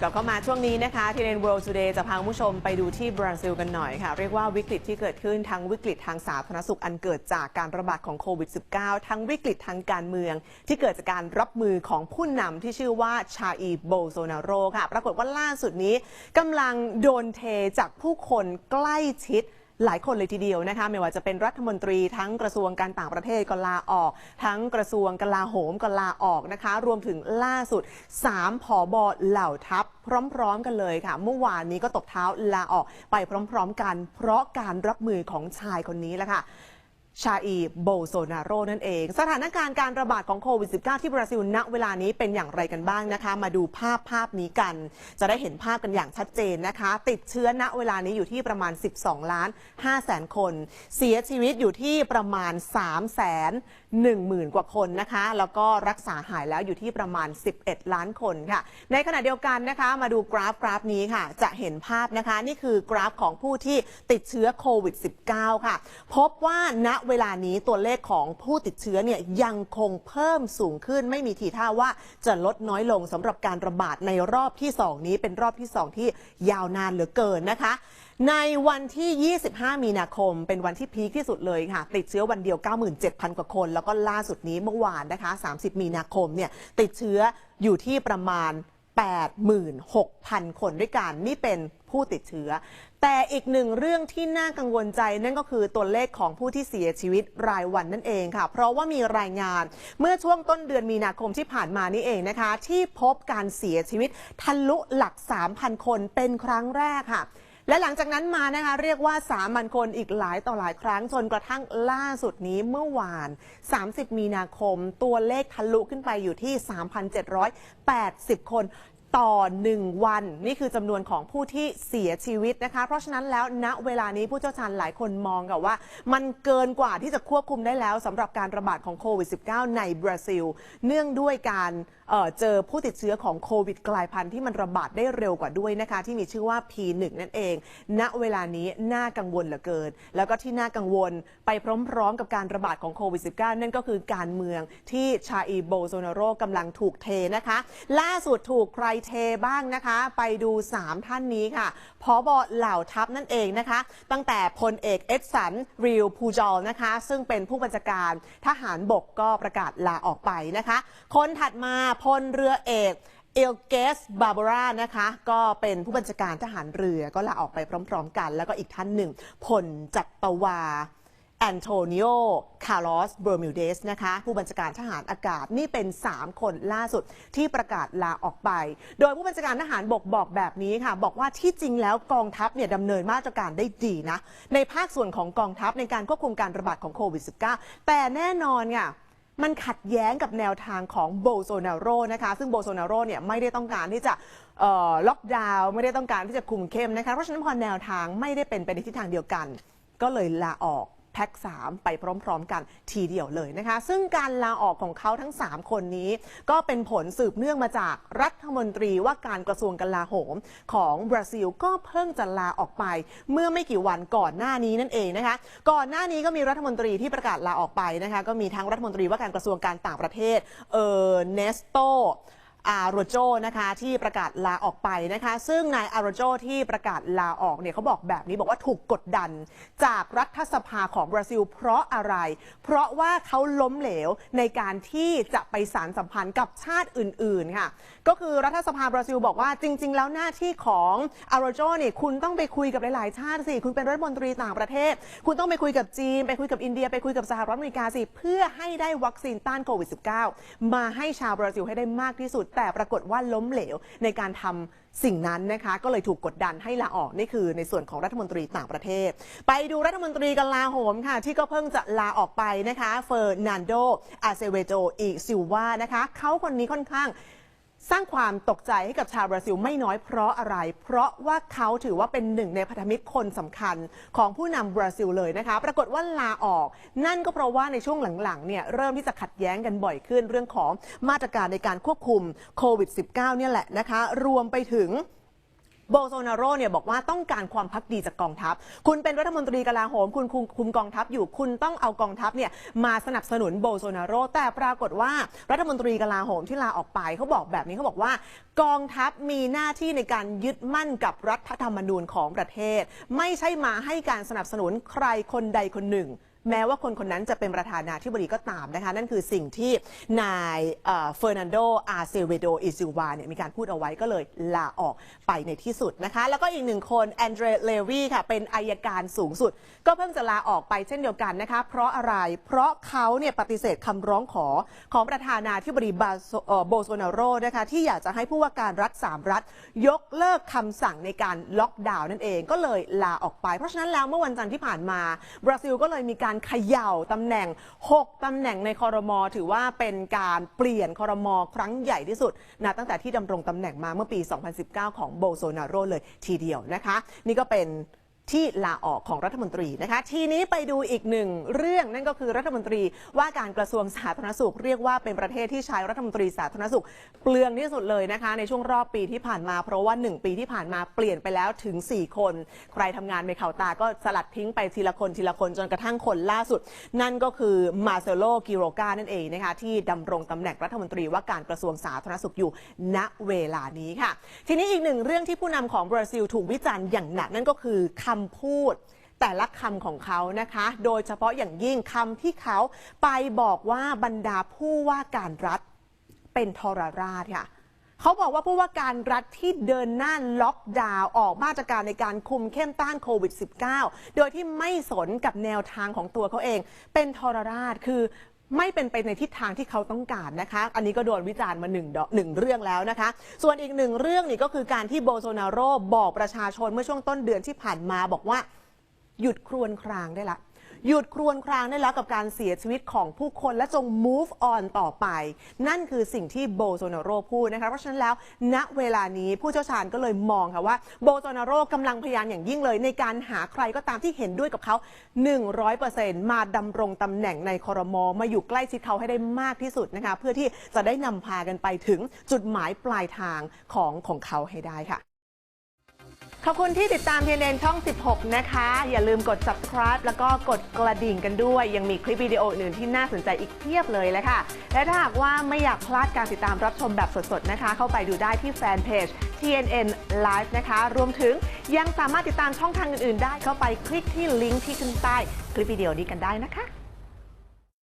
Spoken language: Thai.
กลับเข้ามาช่วงนี้นะคะทีเรนเวิลด์ทูเดย์จะพาผู้ชมไปดูที่บราซิลกันหน่อยค่ะ เรียกว่าวิกฤตที่เกิดขึ้นทั้งวิกฤตทางสาธารณสุขอันเกิดจากการระบาดของโควิด -19 ทั้งวิกฤตทางการเมือง ที่เกิดจากการรับมือของผู้นำที่ชื่อว่าชาอีโบโซนาโรค่ะ ปรากฏว่าล่าสุดนี้กำลังโดนเทจากผู้คนใกล้ชิด หลายคนเลยทีเดียวนะคะไม่ว่าจะเป็นรัฐมนตรีทั้งกระทรวงการต่างประเทศก็ลาออก ทั้งกระทรวงกลาโหมก็ลาออกนะคะ รวมถึงล่าสุด 3ผอบอเหล่าทัพ พร้อมๆกันเลยค่ะ เมื่อวานนี้ก็ตบเท้าลาออกไปพร้อม ๆ กัน เพราะการรับมือของชายคนนี้แหละค่ะ ชาอีโบโซนาโรนั่นเอง สถานการณ์การระบาดของโควิด -19 ที่บราซิลณเวลานี้เป็นอย่างไรกันบ้างนะคะ มาดูภาพภาพนี้กัน จะได้เห็นภาพกันอย่างชัดเจนนะคะ ติดเชื้อณเวลานี้อยู่ที่ประมาณ 12 ล้าน5แสนคน เสียชีวิตอยู่ที่ประมาณ 3 แสน1หมื่นกว่าคนนะคะ แล้วก็รักษาหายแล้วอยู่ที่ประมาณ 11 ล้านคนค่ะ ในขณะเดียวกันนะคะ มาดูกราฟกราฟนี้ค่ะ จะเห็นภาพนะคะ นี่คือกราฟของผู้ที่ติดเชื้อโควิด -19 ค่ะ พบว่าณเวลานี้ตัวเลขของผู้ติดเชื้อเนี่ยยังคงเพิ่มสูงขึ้น ไม่มีทีท่าว่าจะลดน้อยลงสำหรับการระบาดในรอบที่ 2 นี้เป็นรอบที่ 2 ที่ยาวนานเหลือเกินนะคะ ในวันที่ 25 มีนาคม เป็นวันที่พีคที่สุดเลยค่ะ ติดเชื้อวันเดียว 97,000 กว่าคน แล้วก็ล่าสุดนี้เมื่อวานนะคะ 30 มีนาคมเนี่ยติดเชื้ออยู่ที่ประมาณ86,000 คนด้วยกัน นี่เป็นผู้ติดเชื้อ แต่อีกหนึ่งเรื่องที่น่ากังวลใจนั่นก็คือตัวเลขของผู้ที่เสียชีวิตรายวันนั่นเองค่ะ เพราะว่ามีรายงานเมื่อช่วงต้นเดือนมีนาคมที่ผ่านมานี่เองนะคะ ที่พบการเสียชีวิตทะลุหลัก 3,000 คนเป็นครั้งแรกค่ะและหลังจากนั้นมานะคะเรียกว่าสามัญคนอีกหลายต่อหลายครั้งจนกระทั่งล่าสุดนี้เมื่อวาน 30 มีนาคม ตัวเลขทะลุขึ้นไปอยู่ที่ 3,780 คน ต่อ 1 วัน นี่คือจำนวนของผู้ที่เสียชีวิตนะคะ เพราะฉะนั้นแล้วณเวลานี้ผู้เชี่ยวชาญหลายคนมองกับว่า มันเกินกว่าที่จะควบคุมได้แล้วสำหรับการระบาดของโควิด -19 ในบราซิล เนื่องด้วยการเจอผู้ติดเชื้อของโควิดกลายพันธุ์ที่มันระบาดได้เร็วกว่าด้วยนะคะ ที่มีชื่อว่า P1 นั่นเอง ณเวลานี้น่ากังวลเหลือเกิน แล้วก็ที่น่ากังวลไปพร้อมๆ กับการระบาดของโควิด -19 นั่นก็คือการเมืองที่ชาอีโบโซนาโรกำลังถูกเทนะคะ ล่าสุดถูกใครเทบ้างนะคะ ไปดู 3 ท่านนี้ค่ะพอบอเหล่าทัพนั่นเองนะคะ ตั้งแต่พลเอกเอดสันริวพูจอลนะคะ ซึ่งเป็นผู้บัญชาการทหารบกก็ประกาศลาออกไปนะคะ คนถัดมาพลเรือเอกเอลเกสบาบารานะคะ ก็เป็นผู้บัญชาการทหารเรือก็ลาออกไปพร้อมๆกัน แล้วก็อีกท่านหนึ่งพลจัตตวาแอนโทนิโอ คาร์ลอส เบอร์มิวเดส นะคะ ผู้บัญชาการทหารอากาศ นี่เป็น 3 คนล่าสุดที่ประกาศลาออกไป โดยผู้บัญชาการทหารบกบอกแบบนี้ค่ะ บอกว่าที่จริงแล้วกองทัพเนี่ยดำเนินมาตรการได้ดีนะ ในภาคส่วนของกองทัพในการควบคุมการระบาดของโควิด -19 แต่แน่นอนค่ะ มันขัดแย้งกับแนวทางของโบโซนาโรนะคะ ซึ่งโบโซนาโรเนี่ยไม่ได้ต้องการที่จะล็อกดาวน์ไม่ได้ต้องการที่จะคุมเข้มนะคะ เพราะฉะนั้นพอแนวทางไม่ได้เป็นไปในทิศทางเดียวกัน ก็เลยลาออก แพ็ก3 ไปพร้อม ๆ กันทีเดียวเลยนะคะ ซึ่งการลาออกของเขาทั้ง 3 คนนี้ ก็เป็นผลสืบเนื่องมาจากรัฐมนตรีว่าการกระทรวงกลาโหม ของบราซิลก็เพิ่งจะลาออกไป เมื่อไม่กี่วันก่อนหน้านี้นั่นเองนะคะ ก่อนหน้านี้ก็มีรัฐมนตรีที่ประกาศลาออกไปนะคะก็มีทั้งรัฐมนตรีว่าการกระทรวงการต่างประเทศเออเนสโต อาโรโจนะคะที่ประกาศลาออกไปนะคะ ซึ่งนายอาโรโจที่ประกาศลาออกเนี่ยเขาบอกแบบนี้บอกว่าถูกกดดันจากรัฐสภาของบราซิล เพราะอะไร เพราะว่าเขาล้มเหลวในการที่จะไปสารสัมพันธ์กับชาติอื่นๆค่ะ ก็คือรัฐสภาบราซิลบอกว่าจริง ๆ แล้วหน้าที่ของอาโรโจเนี่ยคุณต้องไปคุยกับหลายๆชาติสิคุณเป็นรัฐมนตรีต่างประเทศ คุณต้องไปคุยกับจีน ไปคุยกับอินเดีย ไปคุยกับสหรัฐอเมริกาสิเพื่อให้ได้วัคซีนต้านโควิด -19 มาให้ชาวบราซิลให้ได้มากที่สุดแต่ปรากฏว่าล้มเหลวในการทำสิ่งนั้นนะคะก็เลยถูกกดดันให้ลาออกนี่คือในส่วนของรัฐมนตรีต่างประเทศ ไปดูรัฐมนตรีกลาโหมค่ะ ที่ก็เพิ่งจะลาออกไปนะคะเฟอร์นันโดอาเซเวโจอีซิลวานะคะเขาคนนี้ค่อนข้าง สร้างความตกใจให้กับชาวบราซิลไม่น้อยเพราะอะไร เพราะว่าเขาถือว่าเป็นหนึ่งในพันธมิตรคนสำคัญของผู้นำบราซิลเลยนะคะ ปรากฏว่าลาออก นั่นก็เพราะว่าในช่วงหลังๆเนี่ยเริ่มที่จะขัดแย้งกันบ่อยขึ้นเรื่องของมาตรการในการควบคุมโควิด -19 เนี่ยแหละนะคะ รวมไปถึง โบโซนาโรเนี่ยบอกว่าต้องการความพักดีจากกองทัพ คุณเป็นรัฐมนตรีกลาโหม คุณคุมคุมกองทัพอยู่ คุณต้องเอากองทัพเนี่ยมาสนับสนุนโบโซนาโร แต่ปรากฏว่ารัฐมนตรีกลาโหมที่ลาออกไปเขาบอกแบบนี้เขาบอกว่า กองทัพมีหน้าที่ในการยึดมั่นกับรัฐธรรมนูญของประเทศ ไม่ใช่มาให้การสนับสนุนใครคนใดคนหนึ่ง แม้ว่าคนคนนั้นจะเป็นประธานาธิบดีก็ตามนะคะ นั่นคือสิ่งที่นายเฟอร์นันโดอาเซเวโดอิซิลวาเนี่ยมีการพูดเอาไว้ก็เลยลาออกไปในที่สุดนะคะ แล้วก็อีกหนึ่งคนแอนเดรเลวีค่ะ เป็นอายการสูงสุด ก็เพิ่งจะลาออกไปเช่นเดียวกันนะคะ เพราะอะไรเพราะเขาเนี่ยปฏิเสธคำร้องขอของประธานาธิบดีบาโซเอ่อโบโซนาโรนะคะที่อยากจะให้ผู้ว่าการรัฐสามรัฐ ยกเลิกคำสั่งในการล็อกดาวน์นั่นเองก็เลยลาออกไป เพราะฉะนั้นแล้วเมื่อวันจันทร์ที่ผ่านมาบราซิลก็เลยมีการเขย่าตำแหน่ง 6 ตำแหน่งในคอรมอถือว่าเป็นการเปลี่ยนคอรมอครั้งใหญ่ที่สุดนะตั้งแต่ที่ดำรงตำแหน่งมาเมื่อปี 2019 ของโบโซนาโรเลยทีเดียวนะคะ นี่ก็เป็น ที่ลาออกของรัฐมนตรีนะคะ ทีนี้ไปดูอีกหนึ่งเรื่องนั่นก็คือรัฐมนตรีว่าการกระทรวงสาธารณสุข เรียกว่าเป็นประเทศที่ใช้รัฐมนตรีสาธารณสุข เปลืองที่สุดเลยนะคะ ในช่วงรอบปีที่ผ่านมา เพราะว่า 1 ปีที่ผ่านมาเปลี่ยนไปแล้วถึง 4 คน ใครทำงานไม่เข่าตาก็สลัดทิ้งไปทีละคนทีละคนจนกระทั่งคนล่าสุด นั่นก็คือมาเซโลกิโรกานั่นเองนะคะที่ดำรงตำแหน่งรัฐมนตรีว่าการกระทรวงสาธารณสุขอยู่ ณเวลานี้ค่ะ ทีนี้อีกหนึ่งเรื่องที่ผู้นำของบราซิลถูกวิจารณ์อย่างหนักนั่นก็คือคำพูด แต่ละคำของเขานะคะ โดยเฉพาะอย่างยิ่งคำที่เขาไปบอกว่าบรรดาผู้ว่าการรัฐเป็นทรราชค่ะเขาบอกว่าผู้ว่าการรัฐที่เดินหน้าล็อกดาวน์ออกมาตรการในการคุมเข้มต้านโควิด -19 โดยที่ไม่สนกับแนวทางของตัวเขาเอง เป็นทรราชคือ ไม่เป็นไปในทิศทางที่เขาต้องการนะคะ อันนี้ก็โดนวิจารณ์มาหนึ่งหนึ่งเรื่องแล้วนะคะ ส่วนอีกหนึ่งเรื่องนี่ก็คือการที่โบโซนาโรบอกประชาชนเมื่อช่วงต้นเดือนที่ผ่านมาบอกว่า หยุดครวญครางได้ละ หยุดครวญครางได้แล้วกับการเสียชีวิตของผู้คนและจง move on ต่อไป นั่นคือสิ่งที่โบโซนาโรพูดนะคะเพราะฉะนั้นแล้วณเวลานี้ผู้เชี่ยวชาญก็เลยมองค่ะว่าโบโซนาโรกำลังพยายามอย่างยิ่งเลย ในการหาใครก็ตามที่เห็นด้วยกับเขา 100%มาดำรงตำแหน่งในคอรมอมาอยู่ใกล้ชิดเขาให้ได้มากที่สุดนะคะเพื่อที่จะได้นำพากันไปถึงจุดหมายปลายทางของของเขาให้ได้ค่ะ ขอบคุณที่ติดตาม TNN ช่อง 16 นะคะ อย่าลืมกด subscribe แล้วก็กดกระดิ่งกันด้วย ยังมีคลิปวิดีโออื่นที่น่าสนใจอีกเพียบเลยเลยค่ะ และถ้าหากว่าไม่อยากพลาดการติดตามรับชมแบบสดๆนะคะ เข้าไปดูได้ที่แฟนเพจ TNN Live นะคะ รวมถึงยังสามารถติดตามช่องทางอื่นๆ ได้เข้าไปคลิกที่ลิงก์ที่ขึ้นใต้คลิปวิดีโอนี้กันได้นะคะ